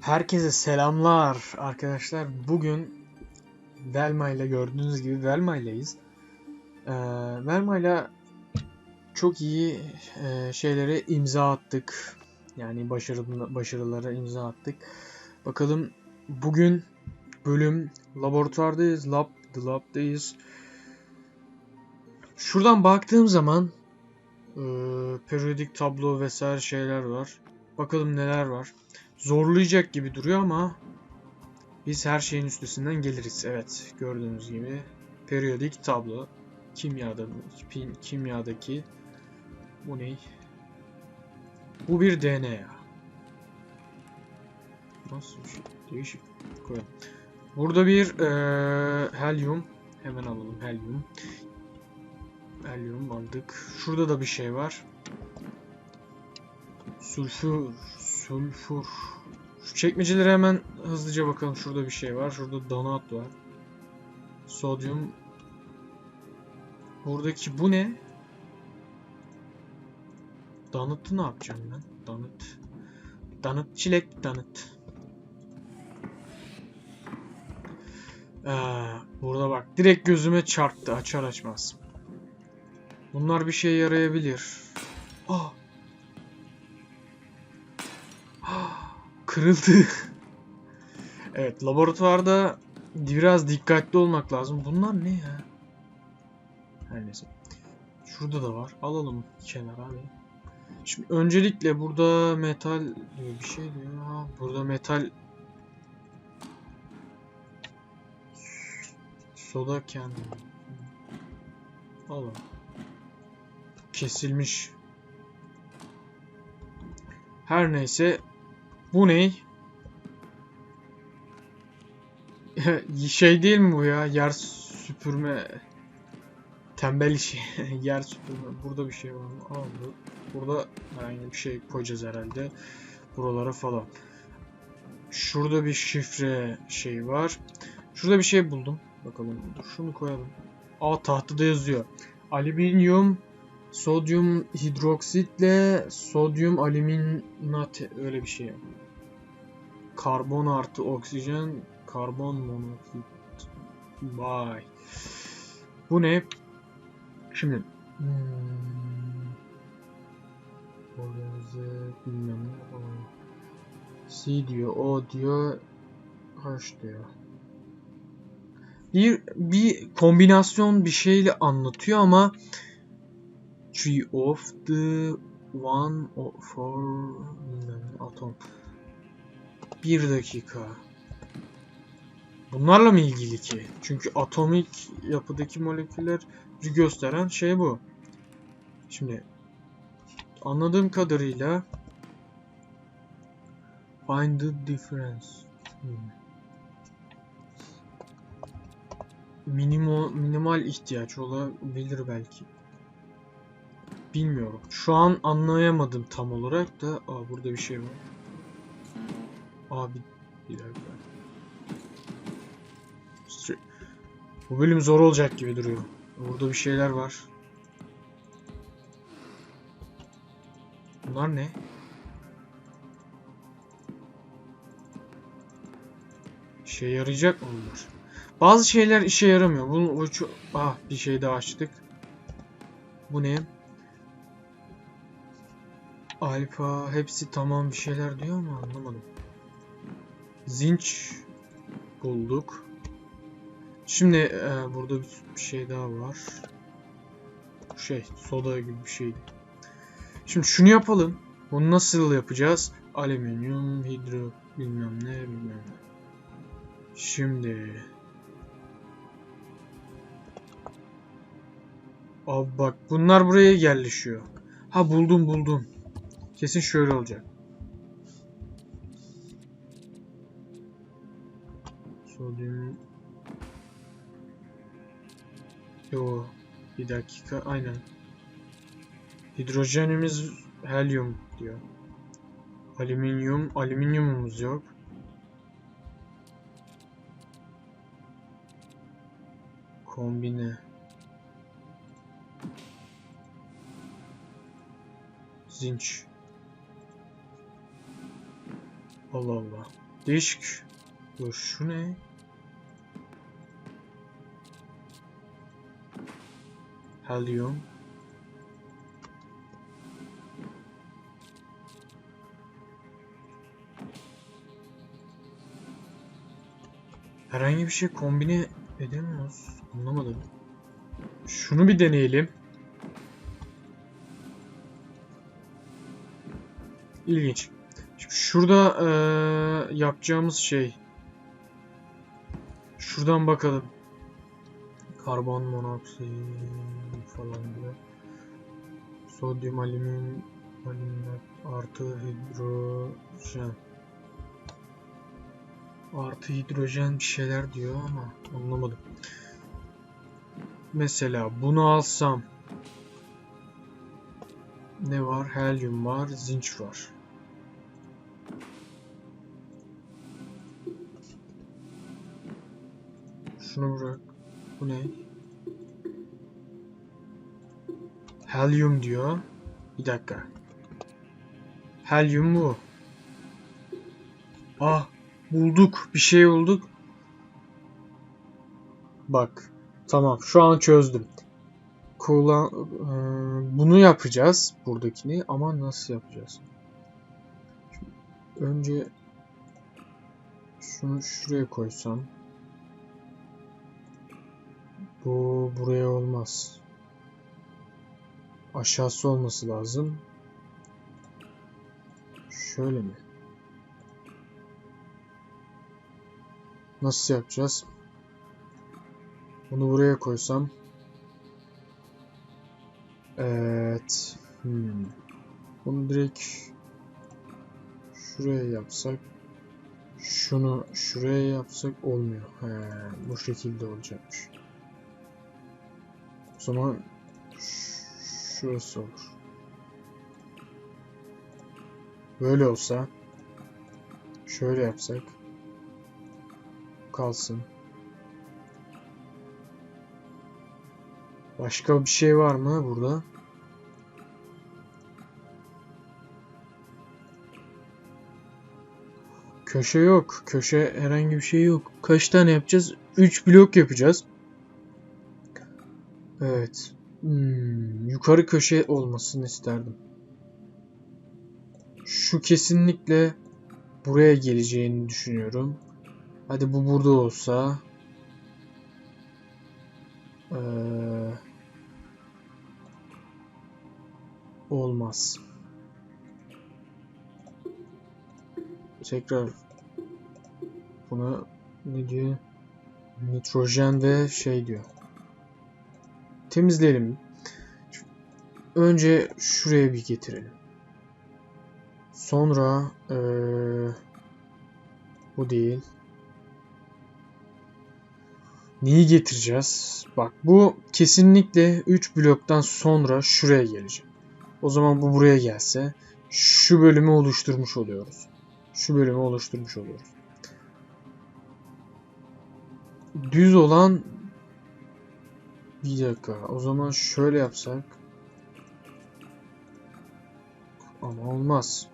Herkese selamlar arkadaşlar. Bugün Velma ile gördüğünüz gibi Velma ileyiz. Ee, Velma ile çok iyi e, şeylere imza attık. Yani başarılı, başarılara imza attık. Bakalım bugün bölüm laboratuvardayız. Lab, the lab'dayız. Şuradan baktığım zaman e, periyodik tablo vesaire şeyler var. Bakalım neler var zorlayacak gibi duruyor ama biz her şeyin üstesinden geliriz. Evet gördüğünüz gibi periyodik tablo kimyada kim- kimyadaki bu ne? Bu bir DNA. Nasıl bir şey? Değişik. Koyalım. Burada bir eee, helyum. Hemen alalım helyum. Helyum aldık. Şurada da bir şey var. Sülfür. Sülfür. Şu çekmecelere hemen hızlıca bakalım. Şurada bir şey var. Şurada donat var. Sodyum. Buradaki bu ne? Donut'u ne yapacağım ben? Donut. Donut çilek donut. Ee, burada bak. Direkt gözüme çarptı. Açar açmaz. Bunlar bir şey yarayabilir. Kırıldı. evet laboratuvarda biraz dikkatli olmak lazım. Bunlar ne ya? Her neyse. Şurada da var. Alalım kenara abi. Şimdi öncelikle burada metal diyor bir şey diyor. Ha, burada metal soda kendi. Allah. Kesilmiş. Her neyse bu ne? şey değil mi bu ya? Yer süpürme tembel işi. Yer süpürme. Burada bir şey var mı? Aa, bu- burada herhangi bir şey koyacağız herhalde. Buralara falan. Şurada bir şifre şey var. Şurada bir şey buldum. Bakalım. Dur, şunu koyalım. Aa tahtada yazıyor. Alüminyum sodyum hidroksitle sodyum alüminat öyle bir şey. Karbon artı oksijen karbon monoksit. Vay. Bu ne? Şimdi hmm. Organize. C diyor, O diyor, H diyor. Bir bir kombinasyon bir şeyle anlatıyor ama Tree of the one for atom. Bir dakika. Bunlarla mı ilgili ki? Çünkü atomik yapıdaki molekülleri gösteren şey bu. Şimdi anladığım kadarıyla find the difference. Hmm. Minimo, minimal ihtiyaç olabilir belki. Bilmiyorum. Şu an anlayamadım tam olarak da. Aa burada bir şey var. Abi bir dakika. Bu bölüm zor olacak gibi duruyor. Burada bir şeyler var. Bunlar ne? İşe yarayacak mı bunlar? Bazı şeyler işe yaramıyor. Bunu o ah bir şey daha açtık. Bu ne? Alfa hepsi tamam bir şeyler diyor ama anlamadım. Zinç bulduk. Şimdi e, burada bir, bir şey daha var. Şey soda gibi bir şey. Şimdi şunu yapalım. Bunu nasıl yapacağız? Alüminyum, hidro bilmem ne bilmem ne. Şimdi Abi bak bunlar buraya yerleşiyor. Ha buldum buldum. Kesin şöyle olacak. Sodyum. Yo. Bir dakika. Aynen. Hidrojenimiz helyum diyor. Alüminyum. Alüminyumumuz yok. Kombine. Zinç. Allah Allah. Değişik. Dur şu ne? Helium. Herhangi bir şey kombine edemiyoruz. Anlamadım. Şunu bir deneyelim. İlginç. Şurada eee, yapacağımız şey. Şuradan bakalım. Karbon monoksit falan diyor. Sodyum alüminyum alüminyum artı hidrojen. Artı hidrojen bir şeyler diyor ama anlamadım. Mesela bunu alsam ne var? Helyum var, zinç var. Şunu bırak. Bu ne? Helyum diyor. Bir dakika. Helyum bu. Ah, bulduk. Bir şey bulduk. Bak. Tamam, şu an çözdüm. Kullan eee, bunu yapacağız buradakini ama nasıl yapacağız? Şimdi önce şunu şuraya koysam bu buraya olmaz. Aşağısı olması lazım. Şöyle mi? Nasıl yapacağız? Bunu buraya koysam. Evet. Hmm. Bunu direkt şuraya yapsak. Şunu şuraya yapsak olmuyor. He, bu şekilde olacakmış. Zaman şurası olur. Böyle olsa şöyle yapsak kalsın. Başka bir şey var mı burada? Köşe yok. Köşe herhangi bir şey yok. Kaç tane yapacağız? 3 blok yapacağız. Evet. Hmm, yukarı köşe olmasını isterdim. Şu kesinlikle buraya geleceğini düşünüyorum. Hadi bu burada olsa. Ee, olmaz. Tekrar buna ne diyor? Nitrojen ve şey diyor. Temizleyelim. Önce şuraya bir getirelim. Sonra eee, bu değil. Neyi getireceğiz? Bak bu kesinlikle 3 bloktan sonra şuraya gelecek. O zaman bu buraya gelse şu bölümü oluşturmuş oluyoruz. Şu bölümü oluşturmuş oluyoruz. Düz olan bir dakika. O zaman şöyle yapsak. Ama olmaz.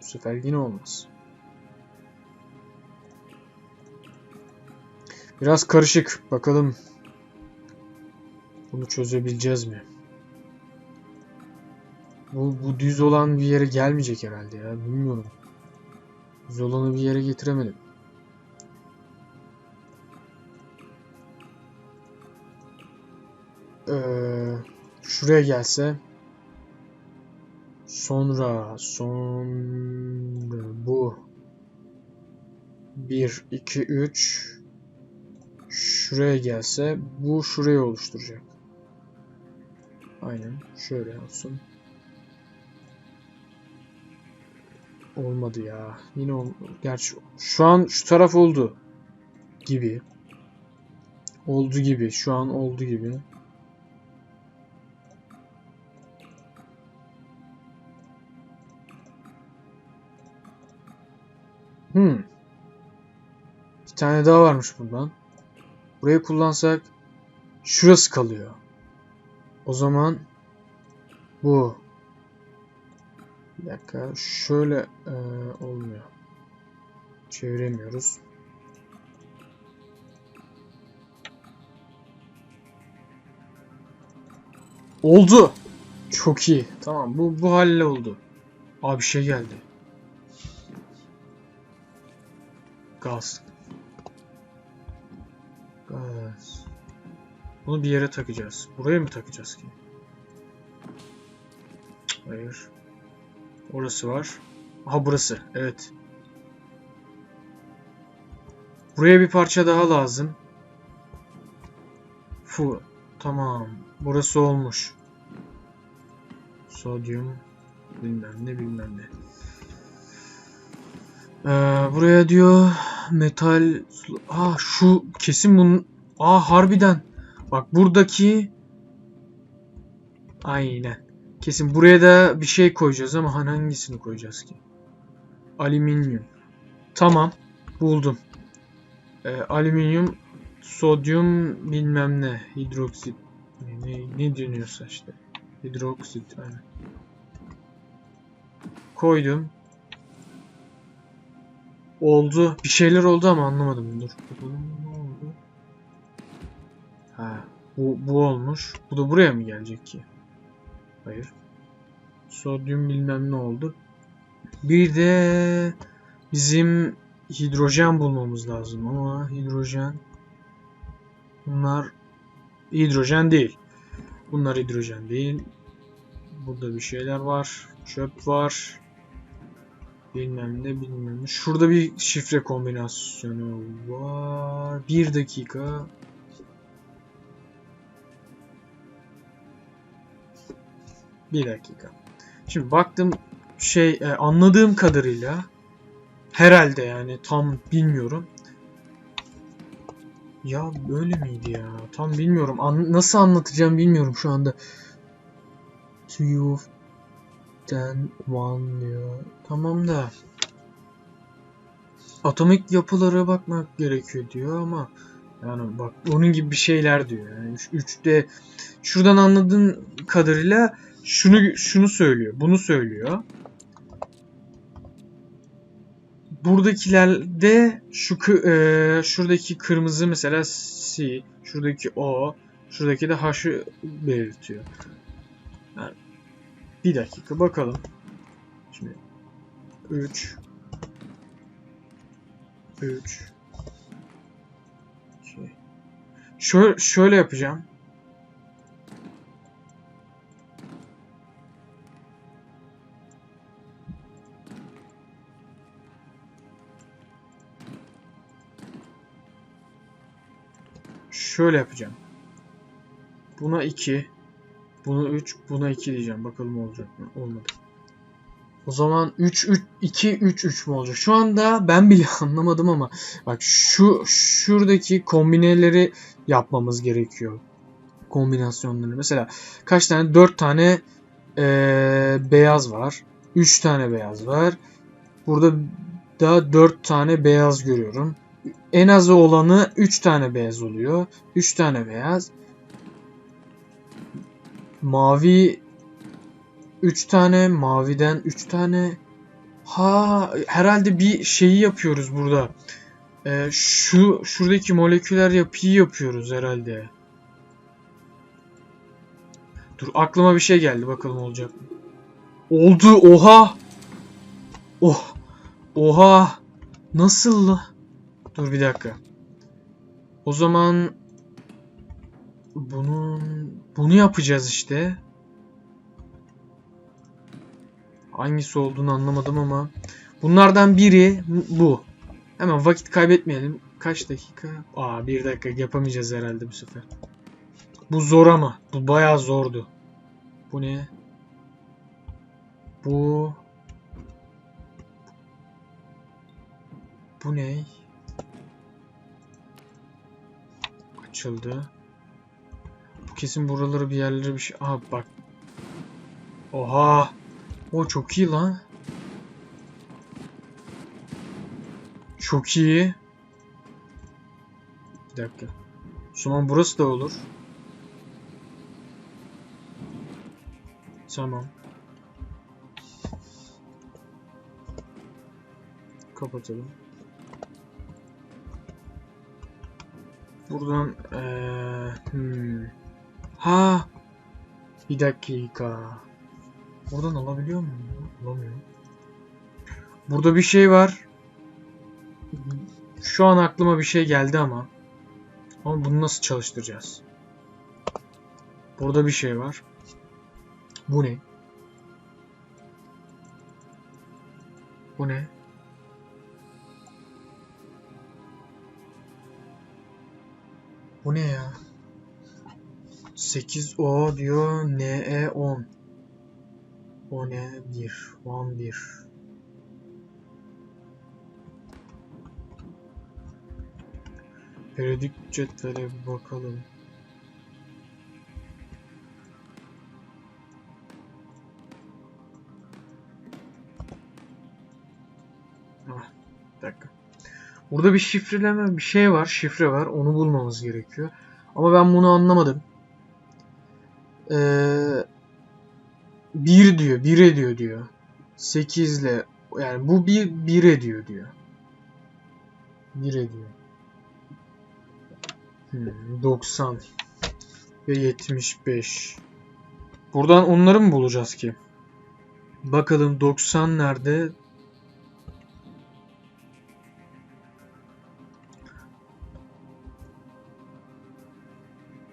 Bu sefer yine olmaz. Biraz karışık. Bakalım bunu çözebileceğiz mi? Bu, bu düz olan bir yere gelmeyecek herhalde ya. Bilmiyorum. Düz olanı bir yere getiremedim. Ee, şuraya gelse sonra sonra bu 1 2 3 şuraya gelse bu şurayı oluşturacak. Aynen şöyle olsun. Olmadı ya. Yine ol Gerçi şu an şu taraf oldu gibi. Oldu gibi. Şu an oldu gibi. Hmm. Bir tane daha varmış bundan. Burayı kullansak şurası kalıyor. O zaman bu. Bir dakika şöyle e, olmuyor. Çeviremiyoruz. Oldu. Çok iyi. Tamam bu bu halle oldu. Abi bir şey geldi. Gaz. Gaz. Bunu bir yere takacağız. Buraya mı takacağız ki? Hayır. Orası var. Aha burası. Evet. Buraya bir parça daha lazım. Fu. Tamam. Burası olmuş. Sodyum. Bilmem ne bilmem ne. Ee, buraya diyor metal. Ah şu kesin bunun. Aa harbiden. Bak buradaki. Aynen. Kesin buraya da bir şey koyacağız ama hani hangisini koyacağız ki? Alüminyum. Tamam. Buldum. Ee, alüminyum, sodyum bilmem ne. Hidroksit. Ne, ne deniyorsa işte. Hidroksit. Aynen. Koydum. Oldu. Bir şeyler oldu ama anlamadım. Dur. Ne oldu? Ha. Bu, bu olmuş. Bu da buraya mı gelecek ki? Hayır. Sodyum bilmem ne oldu. Bir de bizim hidrojen bulmamız lazım ama hidrojen bunlar hidrojen değil. Bunlar hidrojen değil. Burada bir şeyler var. Çöp var. Bilmem ne bilmem ne. Şurada bir şifre kombinasyonu var. Bir dakika. Bir dakika. Şimdi baktım şey e, anladığım kadarıyla herhalde yani tam bilmiyorum. Ya böyle miydi ya? Tam bilmiyorum. An- nasıl anlatacağım bilmiyorum şu anda. Two of ten one diyor. Tamam da atomik yapılara bakmak gerekiyor diyor ama yani bak onun gibi bir şeyler diyor. Yani 3'te şuradan anladığım kadarıyla şunu şunu söylüyor. Bunu söylüyor. Buradakilerde şu e, şuradaki kırmızı mesela C, şuradaki O, şuradaki de H'ı belirtiyor. Yani bir dakika bakalım. Şimdi 3 3 2 Şöyle şöyle yapacağım. Şöyle yapacağım. Buna 2, bunu 3, buna 2 diyeceğim. Bakalım olacak mı? Olmadı. O zaman 3 3 2 3 3 mü olacak? Şu anda ben bile anlamadım ama bak şu şuradaki kombineleri yapmamız gerekiyor. Kombinasyonları. Mesela kaç tane? 4 tane eee, beyaz var. 3 tane beyaz var. Burada da 4 tane beyaz görüyorum. En azı olanı 3 tane beyaz oluyor. 3 tane beyaz. Mavi 3 tane, maviden 3 tane. Ha, herhalde bir şeyi yapıyoruz burada. Ee, şu şuradaki moleküler yapıyı yapıyoruz herhalde. Dur aklıma bir şey geldi bakalım olacak mı? Oldu oha. Oh. Oha. Nasıl? Dur bir dakika. O zaman bunun bunu yapacağız işte. Hangisi olduğunu anlamadım ama bunlardan biri bu. Hemen vakit kaybetmeyelim. Kaç dakika? Aa bir dakika yapamayacağız herhalde bu sefer. Bu zor ama. Bu bayağı zordu. Bu ne? Bu Bu ne? Açıldı. Kesin buraları bir yerlere bir şey... Aha bak. Oha. O çok iyi lan. Çok iyi. Bir dakika. Suman burası da olur. Tamam. Kapatalım. Buradan ee, hmm. Ha bir dakika. Buradan alabiliyor muyum? Alamıyorum. Burada bir şey var. Şu an aklıma bir şey geldi ama. Ama bunu nasıl çalıştıracağız? Burada bir şey var. Bu ne? Bu ne? Bu ne ya? 8O diyor NE 10. O ne? 1. 1 1. Periyodik cetvele bakalım. Ah. Burada bir şifreleme bir şey var. Şifre var. Onu bulmamız gerekiyor. Ama ben bunu anlamadım. Ee, 1 diyor. 1 ediyor diyor. 8 ile yani bu 1 1 ediyor diyor. 1 ediyor. Hmm, 90 ve 75. Buradan onları mı bulacağız ki? Bakalım 90 nerede?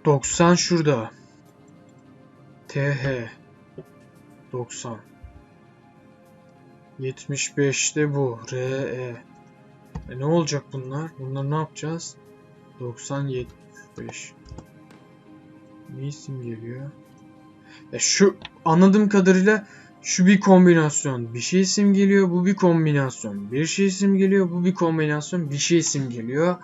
Doksan şurada. TH 90 75'te bu. RE e ne olacak bunlar? Bunları ne yapacağız? 90 75 Ne isim geliyor? Ya şu anladığım kadarıyla şu bir kombinasyon bir şey isim geliyor. Bu bir kombinasyon bir şey isim geliyor. Bu bir kombinasyon bir şey isim geliyor.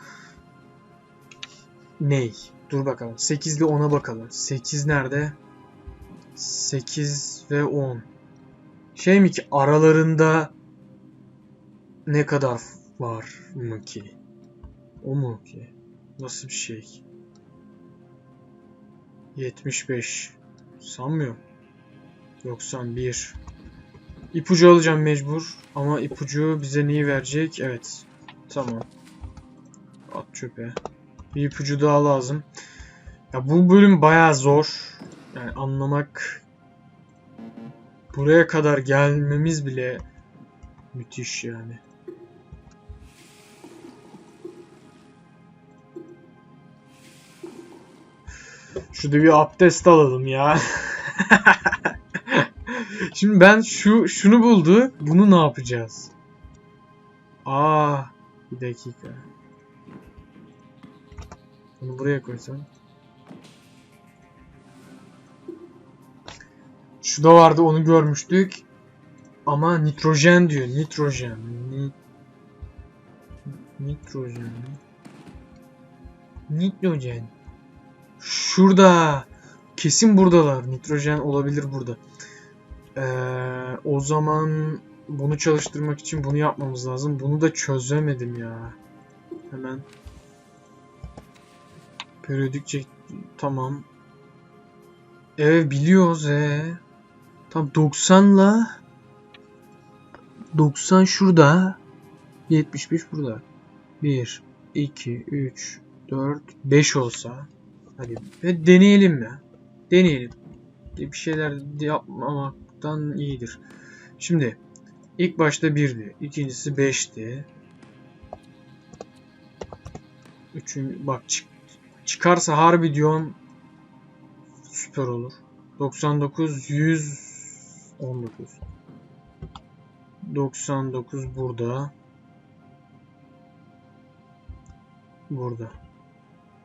Ney? Dur bakalım. 8 ile 10'a bakalım. 8 nerede? 8 ve 10. Şey mi ki aralarında ne kadar var mı ki? O mu ki? Nasıl bir şey? 75. Sanmıyorum. 91. İpucu alacağım mecbur. Ama ipucu bize neyi verecek? Evet. Tamam. At çöpe. Bir ipucu daha lazım. Ya bu bölüm bayağı zor. Yani anlamak buraya kadar gelmemiz bile müthiş yani. Şurada bir abdest alalım ya. Şimdi ben şu şunu buldu. Bunu ne yapacağız? Aa, bir dakika. Bunu buraya koysam. Şu da vardı onu görmüştük. Ama nitrojen diyor. Nitrojen. Ni nitrojen. Nitrojen. Şurada. Kesin buradalar. Nitrojen olabilir burada. Ee, o zaman bunu çalıştırmak için bunu yapmamız lazım. Bunu da çözemedim ya. Hemen. Periyodik çek... Tamam. Evet biliyoruz ee. Tam 90 la 90 şurada. 75 burada. 1 2 3 4 5 olsa hadi ve deneyelim mi? Deneyelim. Bir şeyler yapmamaktan iyidir. Şimdi ilk başta 1'di. ikincisi 5'ti. Üçün bak çık, çıkarsa harbi diyorum süper olur. 99 100 19 99 burada. Burada.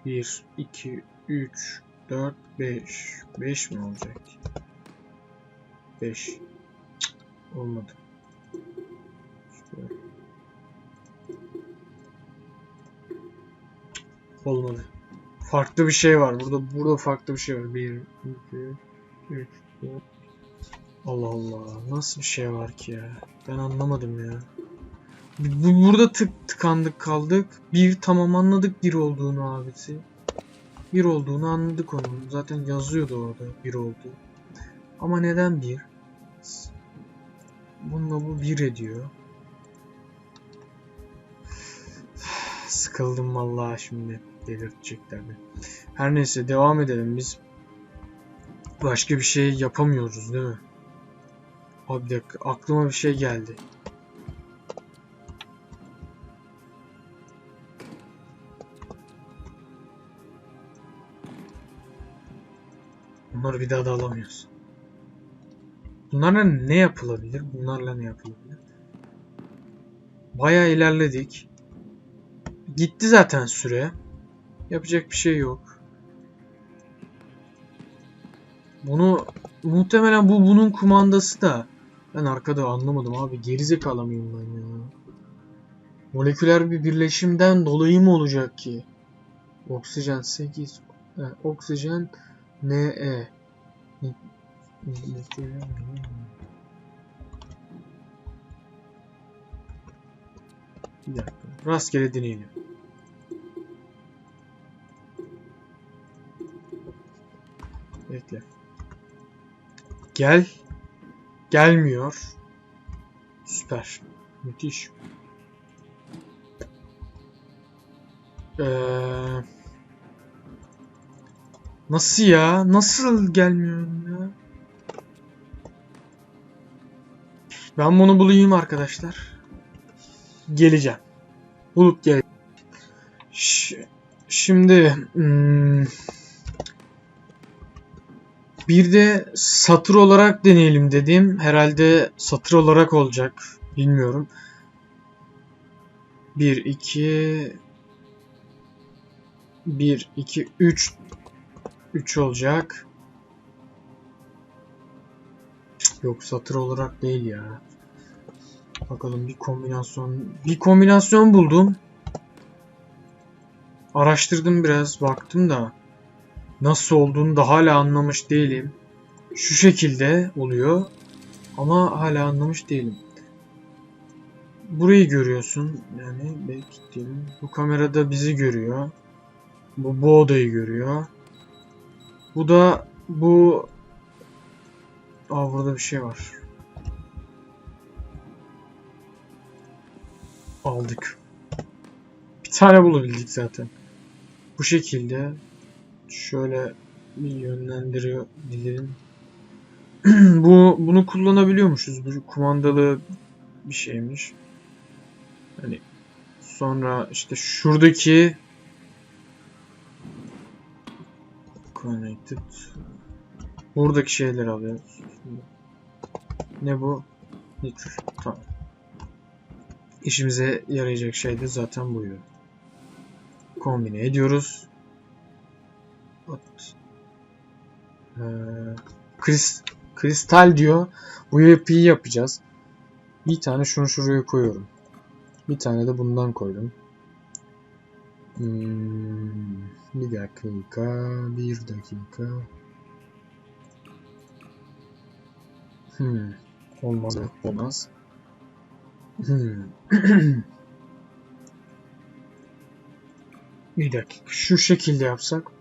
1 2 3 4 5 5 mi olacak? 5 olmadı. Olmadı. Farklı bir şey var. Burada burada farklı bir şey var. 1 2 3 4 Allah Allah. Nasıl bir şey var ki ya? Ben anlamadım ya. Bu, burada tık tıkandık kaldık. Bir tamam anladık bir olduğunu abisi. Bir olduğunu anladık onun. Zaten yazıyordu orada bir oldu. Ama neden bir? Bununla bu bir ediyor. sıkıldım vallahi şimdi delirtecekler beni. Her neyse devam edelim biz. Başka bir şey yapamıyoruz değil mi? Abi bir aklıma bir şey geldi. Bunları bir daha da alamıyoruz. Bunlarla ne yapılabilir? Bunlarla ne yapılabilir? Bayağı ilerledik. Gitti zaten süre. Yapacak bir şey yok. Bunu muhtemelen bu bunun kumandası da. Ben arkada anlamadım abi. Gerizekalı mıyım ben ya? Moleküler bir birleşimden dolayı mı olacak ki? Oksijen 8. e, oksijen Ne. Bir dakika. Rastgele deneyelim. Bekle. Gel. Gelmiyor. Süper. Müthiş. Ee, nasıl ya? Nasıl gelmiyor ya? Ben bunu bulayım arkadaşlar. Geleceğim. Bulup gel. Ş- şimdi hmm, bir de satır olarak deneyelim dedim. Herhalde satır olarak olacak. Bilmiyorum. 1 2 1 2 3 3 olacak. Yok satır olarak değil ya. Bakalım bir kombinasyon bir kombinasyon buldum. Araştırdım biraz baktım da nasıl olduğunu da hala anlamış değilim. Şu şekilde oluyor ama hala anlamış değilim. Burayı görüyorsun yani bekleyelim. Bu kamerada bizi görüyor. Bu bu odayı görüyor. Bu da bu Aa burada bir şey var. Aldık. Bir tane bulabildik zaten. Bu şekilde şöyle bir yönlendiriyor dilerim. bu bunu kullanabiliyormuşuz. Bu kumandalı bir şeymiş. Hani sonra işte şuradaki connected buradaki şeyleri alıyoruz. Ne bu? Nitro. Tamam. İşimize yarayacak şey de zaten buydu. Kombine ediyoruz. Ee, kris, kristal diyor. Bu yapıyı yapacağız. Bir tane şunu şuraya koyuyorum. Bir tane de bundan koydum. Hmm, bir dakika, bir dakika. Hmm, olmaz, olmaz. Hmm. bir dakika, şu şekilde yapsak.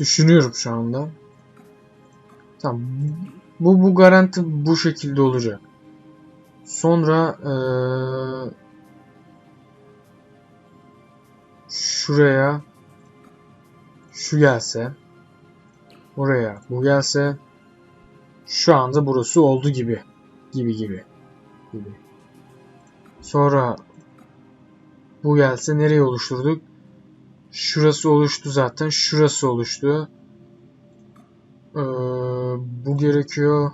Düşünüyorum şu anda. Tamam. Bu bu garanti bu şekilde olacak. Sonra eee, şuraya şu gelse buraya bu gelse şu anda burası oldu gibi gibi gibi gibi. Sonra bu gelse nereye oluşturduk? Şurası oluştu zaten. Şurası oluştu. Ee, bu gerekiyor.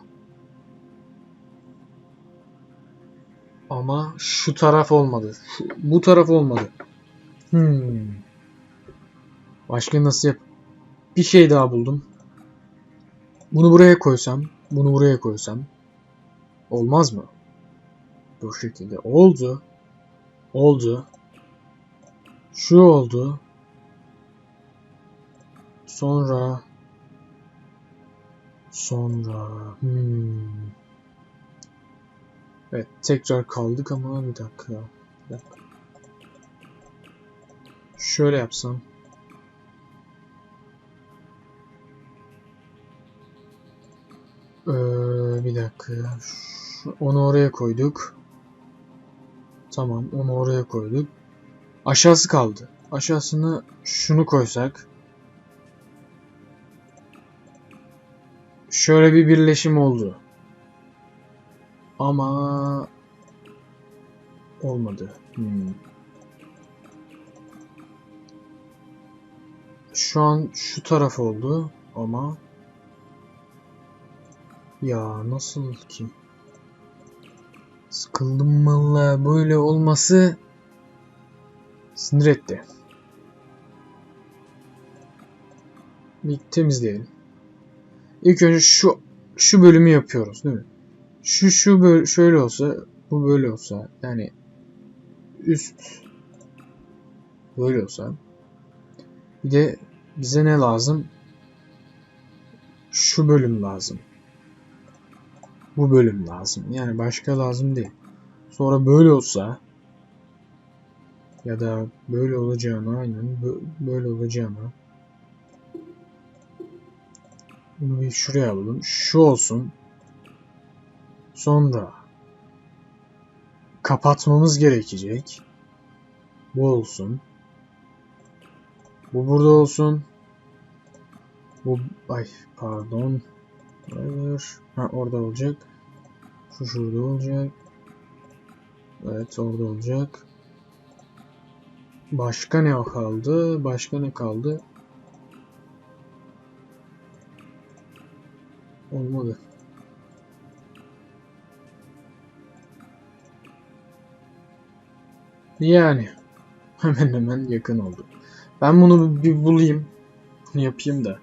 Ama şu taraf olmadı. Şu- bu taraf olmadı. Hmm. Başka nasıl yap? Bir şey daha buldum. Bunu buraya koysam, bunu buraya koysam olmaz mı? Bu şekilde oldu. Oldu. Şu oldu. Sonra sonra hmm. Evet tekrar kaldık ama bir dakika. Bir dakika. Şöyle yapsam. Ee, bir dakika. Onu oraya koyduk. Tamam onu oraya koyduk. Aşağısı kaldı. Aşağısını şunu koysak. Şöyle bir birleşim oldu. Ama olmadı. Hmm. Şu an şu taraf oldu ama ya nasıl ki? Sıkıldım valla böyle olması sinir etti. Bir temizleyelim. İlk önce şu şu bölümü yapıyoruz değil mi? Şu şu böyle şöyle olsa bu böyle olsa yani üst böyle olsa bir de bize ne lazım? Şu bölüm lazım. Bu bölüm lazım. Yani başka lazım değil. Sonra böyle olsa ya da böyle olacağına aynen bö- böyle olacağına bunu bir şuraya alalım. Şu olsun. Sonra kapatmamız gerekecek. Bu olsun. Bu burada olsun. Bu ay pardon. Hayır. Ha orada olacak. Şu şurada olacak. Evet orada olacak. Başka ne kaldı? Başka ne kaldı? Olmadı. Yani hemen hemen yakın oldu. Ben bunu bir bulayım. Bunu yapayım da.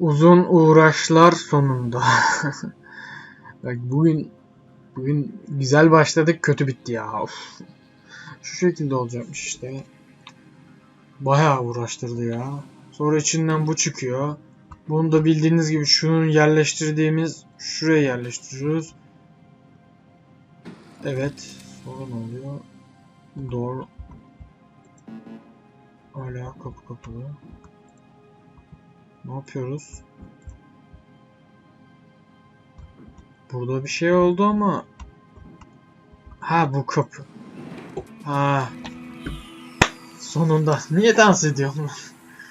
Uzun uğraşlar sonunda. Bak bugün bugün güzel başladık kötü bitti ya. Of. Şu şekilde olacakmış işte. Bayağı uğraştırdı ya. Sonra içinden bu çıkıyor. Bunu da bildiğiniz gibi şunun yerleştirdiğimiz şuraya yerleştiriyoruz. Evet. Sonra ne oluyor? Door. Hala kapı kapalı. Ne yapıyoruz? Burada bir şey oldu ama Ha bu kapı. Ha. Sonunda. Niye dans ediyorum?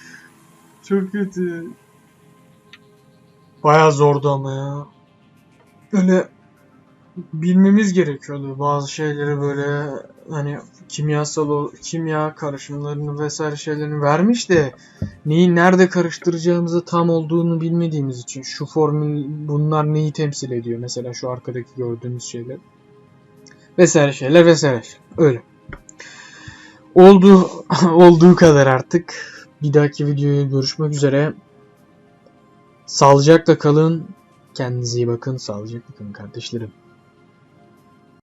Çok kötü. Baya zordu ama ya. Böyle bilmemiz gerekiyordu bazı şeyleri böyle hani kimyasal kimya karışımlarını vesaire şeylerini vermiş de neyi nerede karıştıracağımızı tam olduğunu bilmediğimiz için şu formül bunlar neyi temsil ediyor mesela şu arkadaki gördüğünüz şeyler vesaire şeyler vesaire şeyler. öyle oldu olduğu kadar artık bir dahaki videoya görüşmek üzere sağlıcakla kalın. Kendinize iyi bakın. Sağlıcakla kalın kardeşlerim